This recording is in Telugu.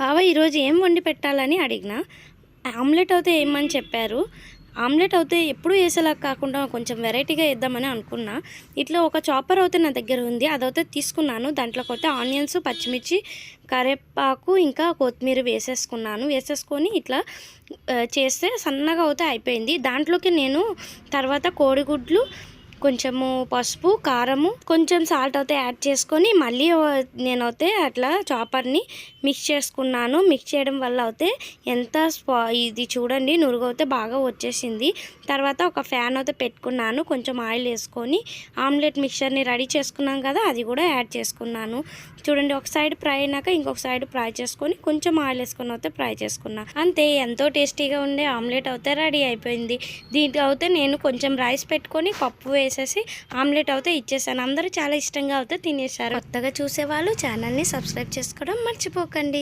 బావ ఈరోజు ఏం వండి పెట్టాలని అడిగిన ఆమ్లెట్ అయితే ఏమని చెప్పారు? ఆమ్లెట్ అయితే ఎప్పుడు వేసేలా కాకుండా కొంచెం వెరైటీగా వేద్దామని అనుకున్నా. ఇట్లా ఒక చాపర్ అయితే నా దగ్గర ఉంది అదైతే తీసుకున్నాను. దాంట్లోకి అయితే ఆనియన్స్ పచ్చిమిర్చి కరివేపాకు ఇంకా కొత్తిమీర వేసేసుకున్నాను. వేసేసుకొని ఇట్లా చేస్తే సన్నగా అయితే అయిపోయింది. దాంట్లోకి నేను తర్వాత కోడిగుడ్లు కొంచెము పసుపు కారము కొంచెం సాల్ట్ అయితే యాడ్ చేసుకొని మళ్ళీ నేనైతే అట్లా చాపర్ని మిక్స్ చేసుకున్నాను. మిక్స్ చేయడం వల్ల అయితే ఎంత స్పా ఇది చూడండి నురుగు అయితే బాగా వచ్చేసింది. తర్వాత ఒక ఫ్యాన్ అయితే పెట్టుకున్నాను. కొంచెం ఆయిల్ వేసుకొని ఆమ్లెట్ మిక్చర్ని రెడీ చేసుకున్నాం కదా అది కూడా యాడ్ చేసుకున్నాను. చూడండి ఒక సైడ్ ఫ్రై అయినాక ఇంకొక సైడ్ ఫ్రై చేసుకొని కొంచెం ఆయిల్ వేసుకొని అయితే ఫ్రై చేసుకున్నా. అంతే ఎంతో టేస్టీగా ఉండే ఆమ్లెట్ అయితే రెడీ అయిపోయింది. దీంట్లో అయితే నేను కొంచెం రైస్ పెట్టుకొని పప్పు చేసేసి ఆమ్లెట్ అయితే ఇచ్చేసాను. అందరూ చాలా ఇష్టంగా అయితే తినేసారు కొత్తగా చూసేవాళ్ళు ఛానల్ని సబ్స్క్రైబ్ చేసుకోవడం మర్చిపోకండి.